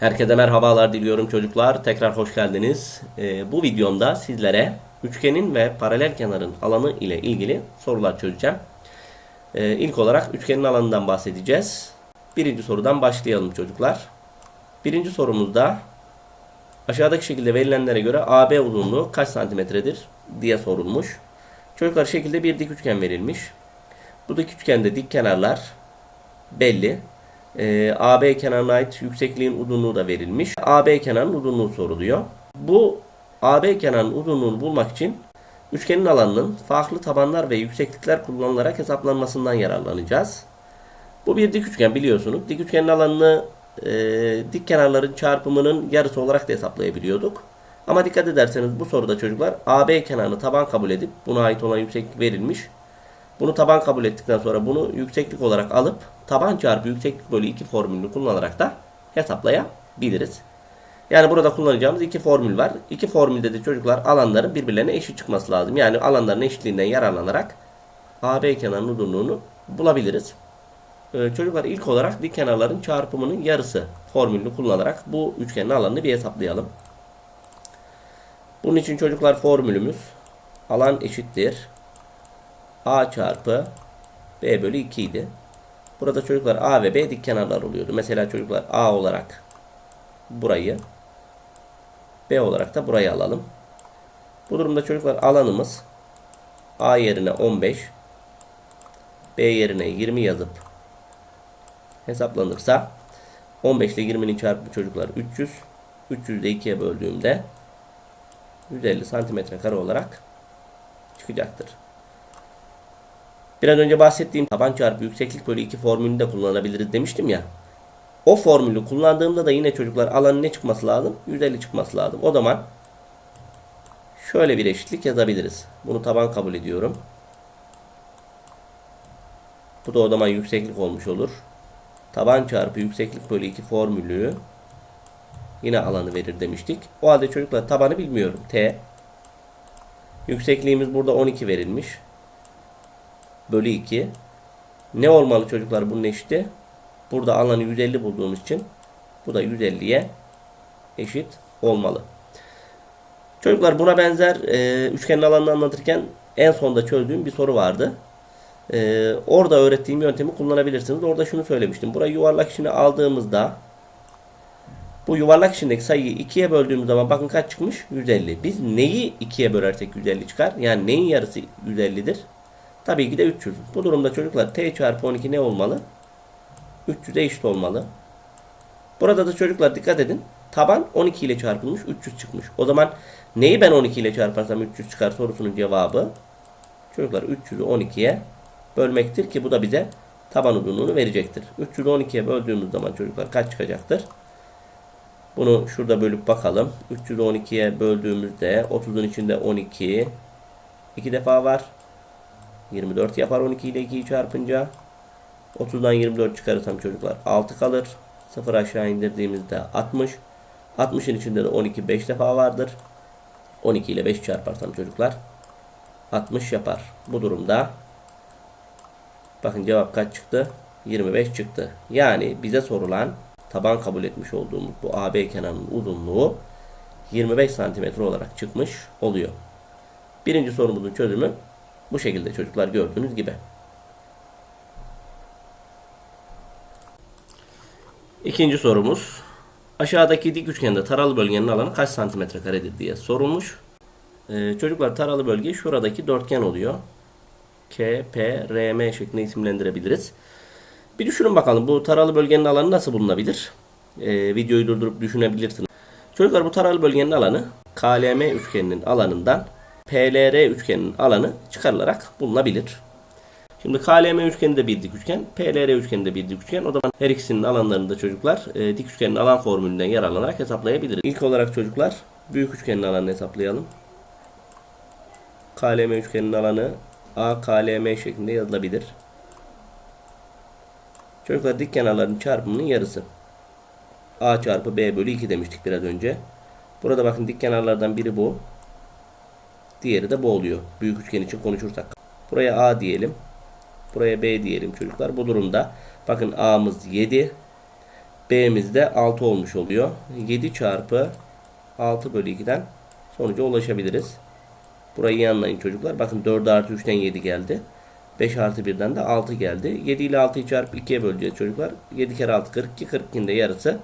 Herkese merhabalar diliyorum çocuklar. Tekrar hoş geldiniz. Ee, bu videomda sizlere üçgenin ve paralel kenarın alanı ile ilgili sorular çözeceğim. Ee, ilk olarak üçgenin alanından bahsedeceğiz. Birinci sorudan başlayalım çocuklar. Birinci sorumuzda aşağıdaki şekilde verilenlere göre AB uzunluğu kaç santimetredir diye sorulmuş. Çocuklar şekilde bir dik üçgen verilmiş. Bu dik üçgende dik kenarlar belli. Ee, AB kenarına ait yüksekliğin uzunluğu da verilmiş. AB kenarının uzunluğu soruluyor. Bu AB kenarının uzunluğunu bulmak için üçgenin alanının farklı tabanlar ve yükseklikler kullanılarak hesaplanmasından yararlanacağız. Bu bir dik üçgen biliyorsunuz. Dik üçgenin alanını e, dik kenarların çarpımının yarısı olarak da hesaplayabiliyorduk. Ama dikkat ederseniz bu soruda çocuklar AB kenarını taban kabul edip buna ait olan yükseklik verilmiş. Bunu taban kabul ettikten sonra bunu yükseklik olarak alıp taban çarpı yükseklik bölü 2 formülünü kullanarak da hesaplayabiliriz. Yani burada kullanacağımız iki formül var. İki formülde de çocuklar alanların birbirlerine eşit çıkması lazım. Yani alanların eşitliğinden yararlanarak AB kenarının uzunluğunu bulabiliriz. Ee, çocuklar ilk olarak dik kenarların çarpımının yarısı formülünü kullanarak bu üçgenin alanını bir hesaplayalım. Bunun için çocuklar formülümüz alan eşittir. A çarpı B bölü 2 idi. Burada çocuklar A ve B dik kenarlar oluyordu. Mesela çocuklar A olarak burayı B olarak da burayı alalım. Bu durumda çocuklar alanımız A yerine 15 B yerine 20 yazıp hesaplanırsa 15 ile 20'nin çarpımı çocuklar 300 300 de 2'ye böldüğümde 150 santimetre kare olarak çıkacaktır. Biraz önce bahsettiğim taban çarpı yükseklik bölü 2 formülünü de kullanabiliriz demiştim ya. O formülü kullandığımda da yine çocuklar alanın ne çıkması lazım? 150 çıkması lazım. O zaman şöyle bir eşitlik yazabiliriz. Bunu taban kabul ediyorum. Bu da o zaman yükseklik olmuş olur. Taban çarpı yükseklik bölü 2 formülü yine alanı verir demiştik. O halde çocuklar tabanı bilmiyorum. T. Yüksekliğimiz burada 12 verilmiş bölü 2. Ne olmalı çocuklar bunun eşiti? Burada alanı 150 bulduğumuz için bu da 150'ye eşit olmalı. Çocuklar buna benzer e, üçgenin alanını anlatırken en sonda çözdüğüm bir soru vardı. E, orada öğrettiğim yöntemi kullanabilirsiniz. Orada şunu söylemiştim. Burayı yuvarlak içine aldığımızda bu yuvarlak içindeki sayıyı 2'ye böldüğümüz zaman bakın kaç çıkmış? 150. Biz neyi 2'ye bölersek 150 çıkar? Yani neyin yarısı 150'dir? Tabii ki de 300. Bu durumda çocuklar t çarpı 12 ne olmalı? 300'e eşit olmalı. Burada da çocuklar dikkat edin. Taban 12 ile çarpılmış 300 çıkmış. O zaman neyi ben 12 ile çarparsam 300 çıkar sorusunun cevabı çocuklar 300'ü 12'ye bölmektir ki bu da bize taban uzunluğunu verecektir. 300'ü 12'ye böldüğümüz zaman çocuklar kaç çıkacaktır? Bunu şurada bölüp bakalım. 300'ü 12'ye böldüğümüzde 30'un içinde 12 iki defa var. 24 yapar 12 ile 2'yi çarpınca. 30'dan 24 çıkarırsam çocuklar 6 kalır. 0 aşağı indirdiğimizde 60. 60'ın içinde de 12 5 defa vardır. 12 ile 5 çarparsam çocuklar 60 yapar. Bu durumda bakın cevap kaç çıktı? 25 çıktı. Yani bize sorulan taban kabul etmiş olduğumuz bu AB kenarının uzunluğu 25 santimetre olarak çıkmış oluyor. Birinci sorumuzun çözümü bu şekilde çocuklar gördüğünüz gibi. İkinci sorumuz. Aşağıdaki dik üçgende taralı bölgenin alanı kaç santimetre karedir diye sorulmuş. Ee, çocuklar taralı bölge şuradaki dörtgen oluyor. K, P, R, M şeklinde isimlendirebiliriz. Bir düşünün bakalım bu taralı bölgenin alanı nasıl bulunabilir? Ee, videoyu durdurup düşünebilirsiniz. Çocuklar bu taralı bölgenin alanı KLM üçgeninin alanından PLR üçgeninin alanı çıkarılarak bulunabilir. Şimdi KLM üçgeni de bir dik üçgen, PLR üçgeni de bir dik üçgen. O zaman her ikisinin alanlarını da çocuklar e, dik üçgenin alan formülünden yararlanarak hesaplayabiliriz. İlk olarak çocuklar büyük üçgenin alanını hesaplayalım. KLM üçgeninin alanı A KLM şeklinde yazılabilir. Çocuklar dik kenarların çarpımının yarısı. A çarpı B bölü 2 demiştik biraz önce. Burada bakın dik kenarlardan biri bu. Diğeri de bu oluyor. Büyük üçgen için konuşursak. Buraya A diyelim. Buraya B diyelim çocuklar. Bu durumda bakın A'mız 7. B'miz de 6 olmuş oluyor. 7 çarpı 6 bölü 2'den sonuca ulaşabiliriz. Burayı iyi çocuklar. Bakın 4 artı 3'ten 7 geldi. 5 artı 1'den de 6 geldi. 7 ile 6'yı çarpı 2'ye böleceğiz çocuklar. 7 kere 6 42. 42'nin de yarısı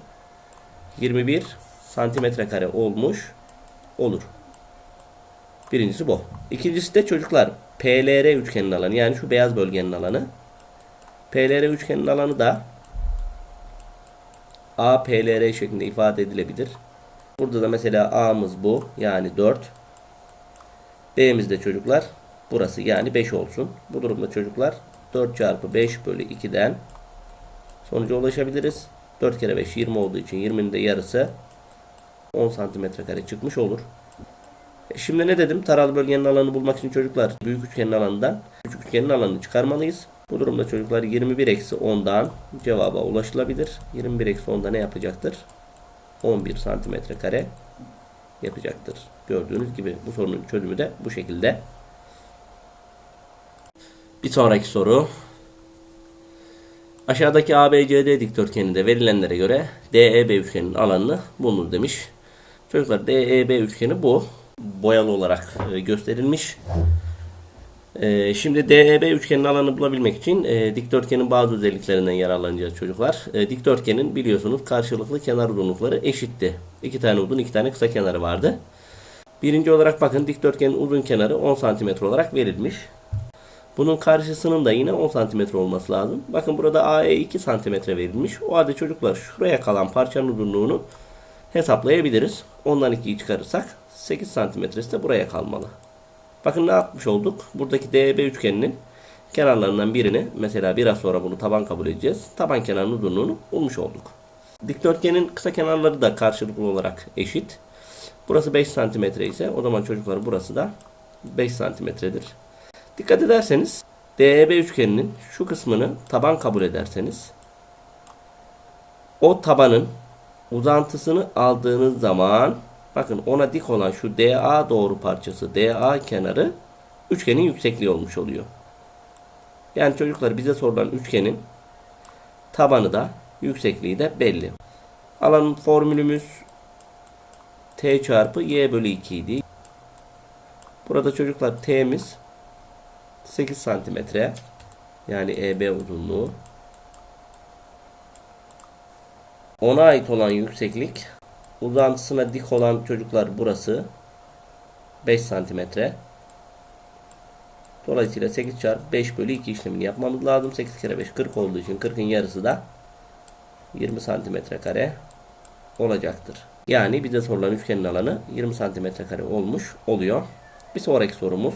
21 santimetre kare olmuş olur. Birincisi bu. İkincisi de çocuklar PLR üçgenin alanı yani şu beyaz bölgenin alanı. PLR üçgenin alanı da APLR şeklinde ifade edilebilir. Burada da mesela A'mız bu yani 4. B'miz de çocuklar burası yani 5 olsun. Bu durumda çocuklar 4 çarpı 5 bölü 2'den sonuca ulaşabiliriz. 4 kere 5 20 olduğu için 20'nin de yarısı 10 santimetre kare çıkmış olur. E Şimdi ne dedim? Taralı bölgenin alanını bulmak için çocuklar büyük üçgenin alanından küçük üçgenin alanını çıkarmalıyız. Bu durumda çocuklar 21 eksi 10'dan cevaba ulaşılabilir. 21 eksi 10'da ne yapacaktır? 11 santimetre kare yapacaktır. Gördüğünüz gibi bu sorunun çözümü de bu şekilde. Bir sonraki soru. Aşağıdaki ABCD dikdörtgeninde verilenlere göre DEB üçgeninin alanını bulunur demiş. Çocuklar DEB üçgeni bu. Boyalı olarak e, gösterilmiş. E, Şimdi DEB üçgenin alanını bulabilmek için e, dikdörtgenin bazı özelliklerinden yararlanacağız çocuklar. Dikdörtgenin biliyorsunuz karşılıklı kenar uzunlukları eşitti. İki tane uzun, iki tane kısa kenarı vardı. Birinci olarak bakın dikdörtgenin uzun kenarı 10 cm olarak verilmiş. Bunun karşısının da yine 10 cm olması lazım. Bakın burada AE 2 cm verilmiş. O halde çocuklar şuraya kalan parçanın uzunluğunu hesaplayabiliriz. Ondan 2'yi çıkarırsak 8 santimetresi de buraya kalmalı. Bakın ne yapmış olduk? Buradaki DEB üçgeninin kenarlarından birini mesela biraz sonra bunu taban kabul edeceğiz. Taban kenarının uzunluğunu bulmuş olduk. Dikdörtgenin kısa kenarları da karşılıklı olarak eşit. Burası 5 santimetre ise o zaman çocuklar burası da 5 santimetredir. Dikkat ederseniz DEB üçgeninin şu kısmını taban kabul ederseniz o tabanın uzantısını aldığınız zaman bakın ona dik olan şu DA doğru parçası DA kenarı üçgenin yüksekliği olmuş oluyor. Yani çocuklar bize sorulan üçgenin tabanı da yüksekliği de belli. Alanın formülümüz T çarpı Y bölü 2 idi. Burada çocuklar T'miz 8 santimetre yani EB uzunluğu. Ona ait olan yükseklik uzantısına dik olan çocuklar burası 5 santimetre. Dolayısıyla 8 çarpı 5 bölü 2 işlemini yapmamız lazım. 8 kere 5 40 olduğu için 40'ın yarısı da 20 santimetre kare olacaktır. Yani bize sorulan üçgenin alanı 20 santimetre kare olmuş oluyor. Bir sonraki sorumuz.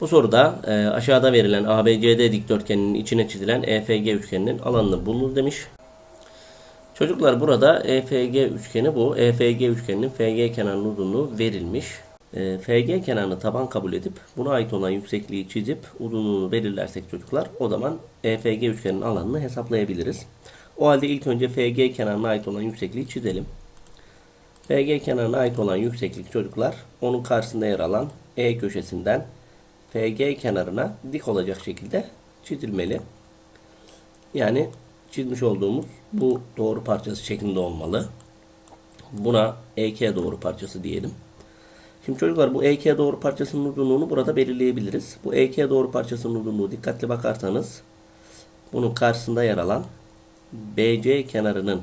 Bu soruda e, aşağıda verilen ABCD dikdörtgeninin içine çizilen EFG üçgeninin alanını bulunur demiş. Çocuklar burada EFG üçgeni bu. EFG üçgeninin FG kenarının uzunluğu verilmiş. E, FG kenarını taban kabul edip buna ait olan yüksekliği çizip uzunluğunu belirlersek çocuklar o zaman EFG üçgeninin alanını hesaplayabiliriz. O halde ilk önce FG kenarına ait olan yüksekliği çizelim. FG kenarına ait olan yükseklik çocuklar onun karşısında yer alan E köşesinden FG kenarına dik olacak şekilde çizilmeli. Yani çizmiş olduğumuz bu doğru parçası şeklinde olmalı. Buna EK doğru parçası diyelim. Şimdi çocuklar bu EK doğru parçasının uzunluğunu burada belirleyebiliriz. Bu EK doğru parçasının uzunluğu dikkatli bakarsanız bunun karşısında yer alan BC kenarının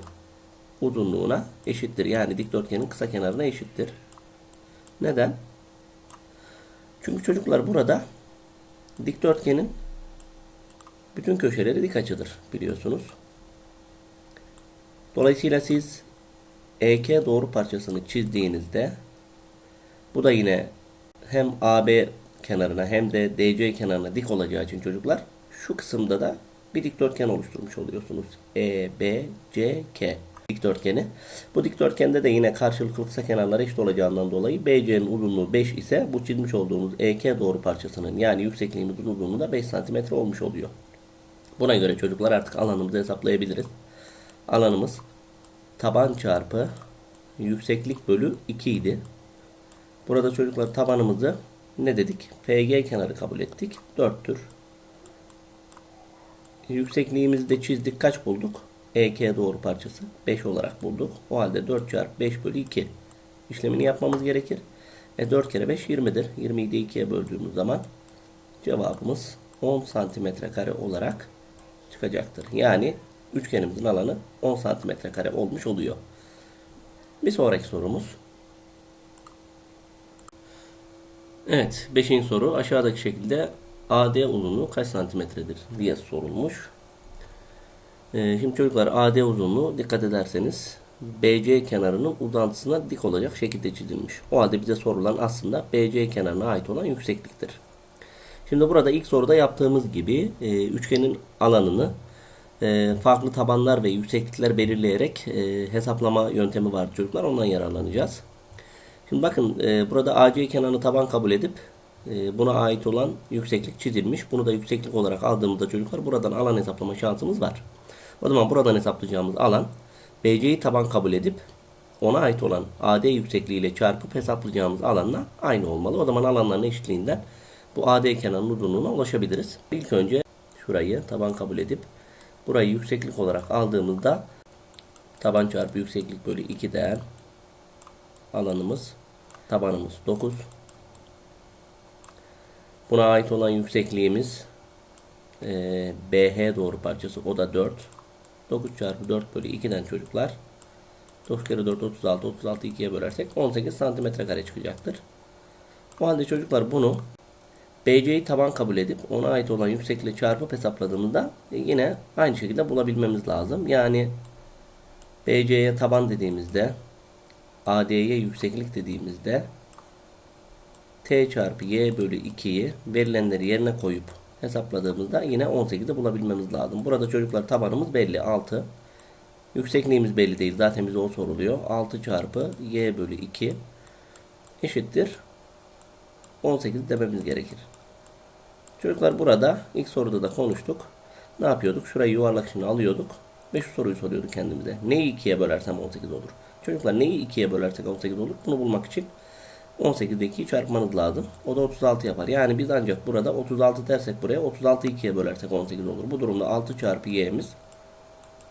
uzunluğuna eşittir. Yani dikdörtgenin kısa kenarına eşittir. Neden? Çünkü çocuklar burada dikdörtgenin bütün köşeleri dik açıdır biliyorsunuz. Dolayısıyla siz EK doğru parçasını çizdiğinizde bu da yine hem AB kenarına hem de DC kenarına dik olacağı için çocuklar şu kısımda da bir dikdörtgen oluşturmuş oluyorsunuz. E, B, C, K dikdörtgeni. Bu dikdörtgende de yine karşılıklı kısa kenarlar eşit olacağından dolayı BC'nin uzunluğu 5 ise bu çizmiş olduğumuz EK doğru parçasının yani yüksekliğimizin uzunluğu da 5 cm olmuş oluyor. Buna göre çocuklar artık alanımızı hesaplayabiliriz. Alanımız taban çarpı yükseklik bölü 2 idi. Burada çocuklar tabanımızı ne dedik? FG kenarı kabul ettik. 4'tür. Yüksekliğimizi de çizdik. Kaç bulduk? EK doğru parçası 5 olarak bulduk. O halde 4 çarpı 5 bölü 2 işlemini yapmamız gerekir. E 4 kere 5 20'dir. 20'yi de 2'ye böldüğümüz zaman cevabımız 10 santimetre kare olarak çıkacaktır. Yani üçgenimizin alanı 10 santimetre kare olmuş oluyor. Bir sonraki sorumuz. Evet, 5. soru aşağıdaki şekilde AD uzunluğu kaç santimetredir diye sorulmuş. Ee, şimdi çocuklar AD uzunluğu dikkat ederseniz BC kenarının uzantısına dik olacak şekilde çizilmiş. O halde bize sorulan aslında BC kenarına ait olan yüksekliktir. Şimdi burada ilk soruda yaptığımız gibi e, üçgenin alanını e, farklı tabanlar ve yükseklikler belirleyerek e, hesaplama yöntemi var çocuklar. Ondan yararlanacağız. Şimdi bakın e, burada AC kenarını taban kabul edip buna ait olan yükseklik çizilmiş. Bunu da yükseklik olarak aldığımızda çocuklar buradan alan hesaplama şansımız var. O zaman buradan hesaplayacağımız alan BC'yi taban kabul edip ona ait olan AD yüksekliği ile çarpıp hesaplayacağımız alanla aynı olmalı. O zaman alanların eşitliğinden bu AD kenarının uzunluğuna ulaşabiliriz. İlk önce şurayı taban kabul edip burayı yükseklik olarak aldığımızda taban çarpı yükseklik bölü 2'den alanımız tabanımız 9. Buna ait olan yüksekliğimiz e, BH doğru parçası o da 4. 9 çarpı 4 bölü 2'den çocuklar 9 kere 4 36 36 2'ye bölersek 18 santimetre kare çıkacaktır. O halde çocuklar bunu BC'yi taban kabul edip ona ait olan yüksekliği çarpıp hesapladığımızda yine aynı şekilde bulabilmemiz lazım. Yani BC'ye taban dediğimizde AD'ye yükseklik dediğimizde T çarpı Y bölü 2'yi verilenleri yerine koyup hesapladığımızda yine 18'i bulabilmemiz lazım. Burada çocuklar tabanımız belli 6. Yüksekliğimiz belli değil. Zaten bize o soruluyor. 6 çarpı Y bölü 2 eşittir 18 dememiz gerekir. Çocuklar burada ilk soruda da konuştuk. Ne yapıyorduk? Şurayı yuvarlak içine alıyorduk. Ve şu soruyu soruyorduk kendimize. Neyi 2'ye bölersem 18 olur? Çocuklar neyi 2'ye bölersek 18 olur? Bunu bulmak için 18'de 2'yi çarpmanız lazım. O da 36 yapar. Yani biz ancak burada 36 dersek buraya 36 2'ye bölersek 18 olur. Bu durumda 6 çarpı y'miz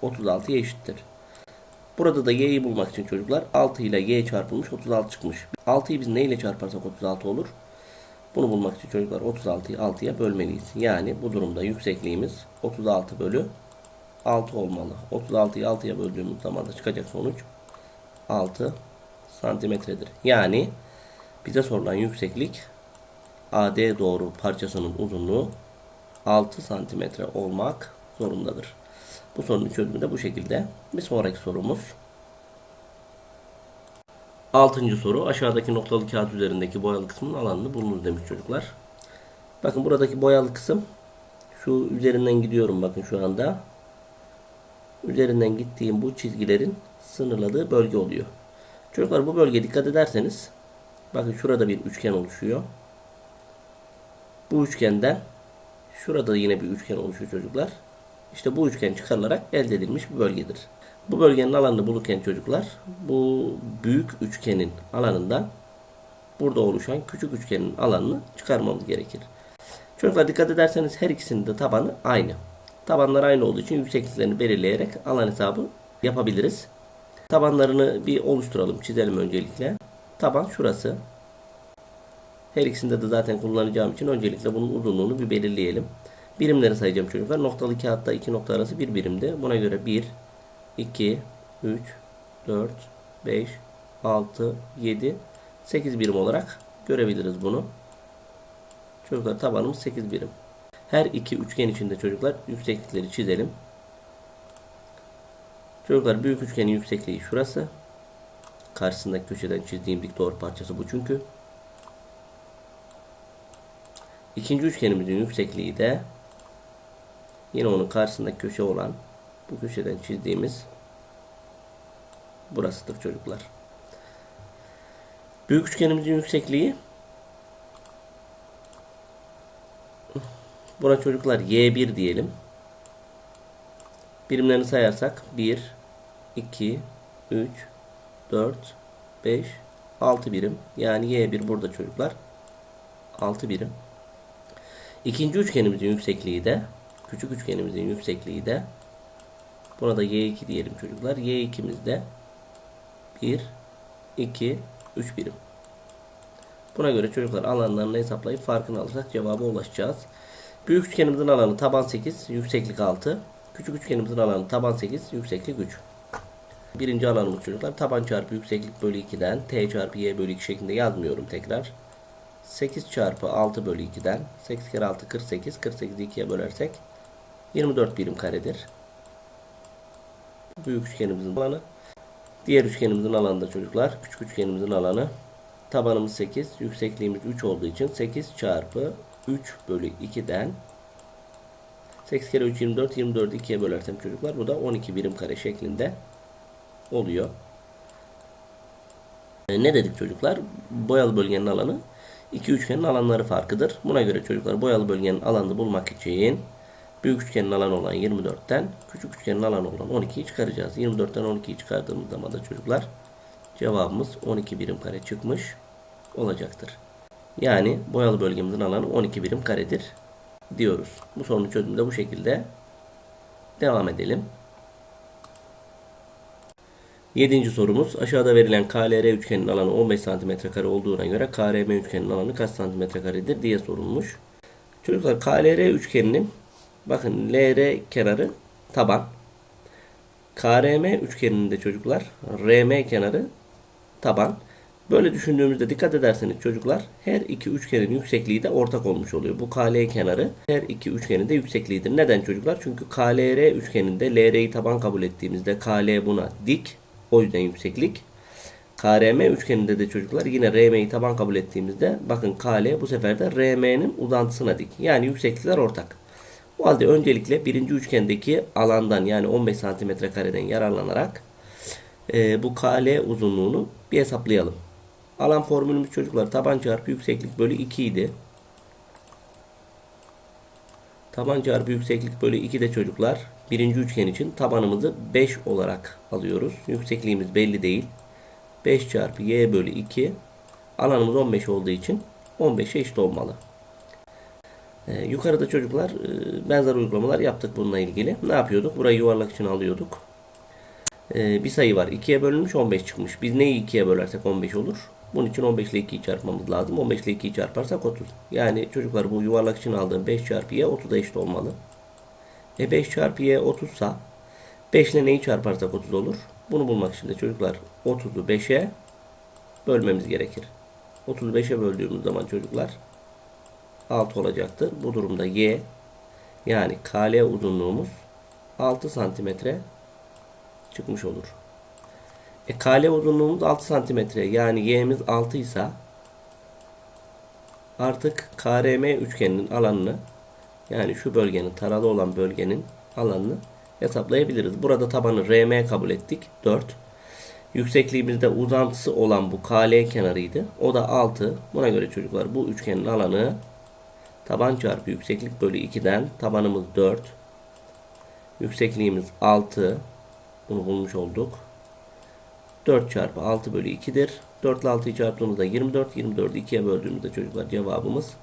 36'ya eşittir. Burada da y'yi bulmak için çocuklar 6 ile y çarpılmış 36 çıkmış. 6'yı biz ne ile çarparsak 36 olur? Bunu bulmak için çocuklar 36'yı 6'ya bölmeliyiz. Yani bu durumda yüksekliğimiz 36 bölü 6 olmalı. 36'yı 6'ya böldüğümüz zaman da çıkacak sonuç 6 santimetredir. Yani bize sorulan yükseklik AD doğru parçasının uzunluğu 6 santimetre olmak zorundadır. Bu sorunun çözümü de bu şekilde. Bir sonraki sorumuz. Altıncı soru. Aşağıdaki noktalı kağıt üzerindeki boyalı kısmın alanını bulunuz demiş çocuklar. Bakın buradaki boyalı kısım şu üzerinden gidiyorum bakın şu anda. Üzerinden gittiğim bu çizgilerin sınırladığı bölge oluyor. Çocuklar bu bölgeye dikkat ederseniz bakın şurada bir üçgen oluşuyor. Bu üçgenden şurada yine bir üçgen oluşuyor çocuklar. İşte bu üçgen çıkarılarak elde edilmiş bir bölgedir. Bu bölgenin alanını bulurken çocuklar bu büyük üçgenin alanından burada oluşan küçük üçgenin alanını çıkarmamız gerekir. Çocuklar dikkat ederseniz her ikisinin de tabanı aynı. Tabanlar aynı olduğu için yüksekliklerini belirleyerek alan hesabı yapabiliriz. Tabanlarını bir oluşturalım, çizelim öncelikle. Taban şurası. Her ikisinde de zaten kullanacağım için öncelikle bunun uzunluğunu bir belirleyelim. Birimleri sayacağım çocuklar. Noktalı kağıtta iki nokta arası bir birimdi. Buna göre 1, 2, 3, 4, 5, 6, 7, 8 birim olarak görebiliriz bunu. Çocuklar tabanımız 8 birim. Her iki üçgen içinde çocuklar yükseklikleri çizelim. Çocuklar büyük üçgenin yüksekliği şurası. Karşısındaki köşeden çizdiğim dik doğru parçası bu çünkü. İkinci üçgenimizin yüksekliği de yine onun karşısındaki köşe olan bu köşeden çizdiğimiz burasıdır çocuklar. Büyük üçgenimizin yüksekliği buna çocuklar y1 diyelim. Birimlerini sayarsak 1 2 3 4 5 6 birim. Yani y1 burada çocuklar 6 birim. İkinci üçgenimizin yüksekliği de Küçük üçgenimizin yüksekliği de buna da y2 diyelim çocuklar. y2'miz de 1, 2, 3 birim. Buna göre çocuklar alanlarını hesaplayıp farkını alırsak cevaba ulaşacağız. Büyük üçgenimizin alanı taban 8, yükseklik 6. Küçük üçgenimizin alanı taban 8, yükseklik 3. Birinci alanımız çocuklar taban çarpı yükseklik bölü 2'den t çarpı y bölü 2 şeklinde yazmıyorum tekrar. 8 çarpı 6 bölü 2'den 8 kere 6 48 48'i 2'ye bölersek 24 birim karedir. Büyük üçgenimizin alanı. Diğer üçgenimizin alanı da çocuklar. Küçük üçgenimizin alanı. Tabanımız 8. Yüksekliğimiz 3 olduğu için 8 çarpı 3 bölü 2'den 8 kere 3 24. 24'ü 2'ye bölersem çocuklar bu da 12 birim kare şeklinde oluyor. E, ne dedik çocuklar? Boyalı bölgenin alanı iki üçgenin alanları farkıdır. Buna göre çocuklar boyalı bölgenin alanını bulmak için büyük üçgenin alanı olan 24'ten küçük üçgenin alanı olan 12'yi çıkaracağız. 24'ten 12'yi çıkardığımız zaman da çocuklar cevabımız 12 birim kare çıkmış olacaktır. Yani boyalı bölgemizin alanı 12 birim karedir diyoruz. Bu sorunun çözümü de bu şekilde devam edelim. Yedinci sorumuz aşağıda verilen KLR üçgenin alanı 15 cm olduğuna göre KRM üçgenin alanı kaç cm diye sorulmuş. Çocuklar KLR üçgeninin bakın LR kenarı taban. KRM üçgeninin de çocuklar RM kenarı taban. Böyle düşündüğümüzde dikkat ederseniz çocuklar her iki üçgenin yüksekliği de ortak olmuş oluyor. Bu KL kenarı her iki üçgenin de yüksekliğidir. Neden çocuklar? Çünkü KLR üçgeninde LR'yi taban kabul ettiğimizde KL buna dik. O yüzden yükseklik. KRM üçgeninde de çocuklar yine RM'yi taban kabul ettiğimizde bakın KL bu sefer de RM'nin uzantısına dik. Yani yükseklikler ortak. O halde öncelikle birinci üçgendeki alandan yani 15 cm kareden yararlanarak e, bu KL uzunluğunu bir hesaplayalım. Alan formülümüz çocuklar taban çarpı yükseklik bölü 2 idi. Taban çarpı yükseklik bölü 2 de çocuklar birinci üçgen için tabanımızı 5 olarak alıyoruz. Yüksekliğimiz belli değil. 5 çarpı y bölü 2 alanımız 15 olduğu için 15'e eşit olmalı. Ee, yukarıda çocuklar e, benzer uygulamalar yaptık bununla ilgili. Ne yapıyorduk? Burayı yuvarlak için alıyorduk. Ee, bir sayı var. 2'ye bölünmüş 15 çıkmış. Biz neyi 2'ye bölersek 15 olur. Bunun için 15 ile 2'yi çarpmamız lazım. 15 ile 2'yi çarparsak 30. Yani çocuklar bu yuvarlak için aldığım 5 çarpı y 30'a eşit olmalı. E 5 çarpı y 30 sa 5 ile neyi çarparsak 30 olur. Bunu bulmak için de çocuklar 30'u 5'e bölmemiz gerekir. 30'u 5'e böldüğümüz zaman çocuklar 6 olacaktır. Bu durumda y yani KL uzunluğumuz 6 santimetre çıkmış olur. E, KL uzunluğumuz 6 santimetre yani y'miz 6 ise artık KRM üçgeninin alanını yani şu bölgenin taralı olan bölgenin alanını hesaplayabiliriz. Burada tabanı RM kabul ettik. 4. Yüksekliğimizde uzantısı olan bu KL kenarıydı. O da 6. Buna göre çocuklar bu üçgenin alanı taban çarpı yükseklik bölü 2'den tabanımız 4. Yüksekliğimiz 6. Bunu bulmuş olduk. 4 çarpı 6 bölü 2'dir. 4 ile 6'yı çarptığımızda 24. 24'ü 2'ye böldüğümüzde çocuklar cevabımız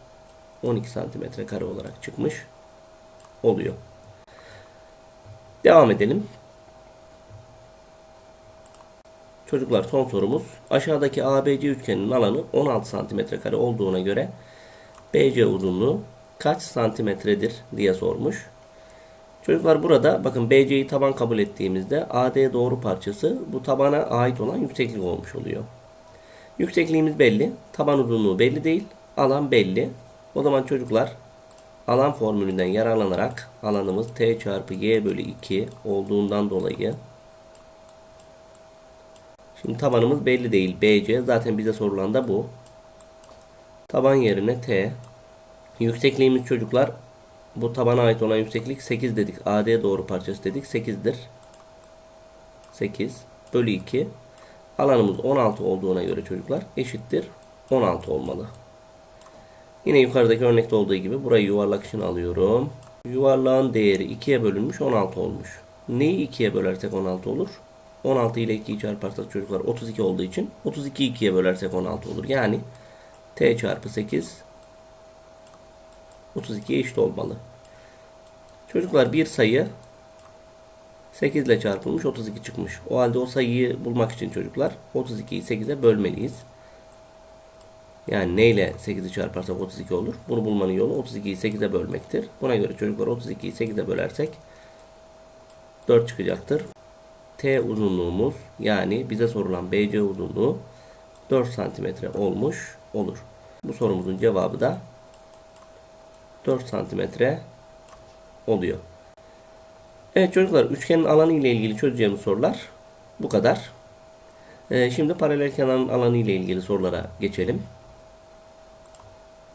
12 santimetre kare olarak çıkmış oluyor. Devam edelim. Çocuklar son sorumuz. Aşağıdaki ABC üçgeninin alanı 16 santimetre kare olduğuna göre BC uzunluğu kaç santimetredir diye sormuş. Çocuklar burada bakın BC'yi taban kabul ettiğimizde AD doğru parçası bu tabana ait olan yükseklik olmuş oluyor. Yüksekliğimiz belli. Taban uzunluğu belli değil. Alan belli. O zaman çocuklar alan formülünden yararlanarak alanımız t çarpı y bölü 2 olduğundan dolayı şimdi tabanımız belli değil. BC zaten bize sorulan da bu. Taban yerine t yüksekliğimiz çocuklar bu tabana ait olan yükseklik 8 dedik. AD doğru parçası dedik. 8'dir. 8 bölü 2 alanımız 16 olduğuna göre çocuklar eşittir 16 olmalı. Yine yukarıdaki örnekte olduğu gibi burayı yuvarlak için alıyorum. Yuvarlağın değeri 2'ye bölünmüş 16 olmuş. Neyi 2'ye bölersek 16 olur? 16 ile 2'yi çarparsak çocuklar 32 olduğu için 32'yi 2'ye bölersek 16 olur. Yani t çarpı 8 32'ye eşit olmalı. Çocuklar bir sayı 8 ile çarpılmış 32 çıkmış. O halde o sayıyı bulmak için çocuklar 32'yi 8'e bölmeliyiz. Yani ne ile 8'i çarparsak 32 olur. Bunu bulmanın yolu 32'yi 8'e bölmektir. Buna göre çocuklar 32'yi 8'e bölersek 4 çıkacaktır. T uzunluğumuz yani bize sorulan BC uzunluğu 4 santimetre olmuş olur. Bu sorumuzun cevabı da 4 santimetre oluyor. Evet çocuklar üçgenin alanı ile ilgili çözeceğimiz sorular bu kadar. Ee, şimdi paralel kenarın alanı ile ilgili sorulara geçelim.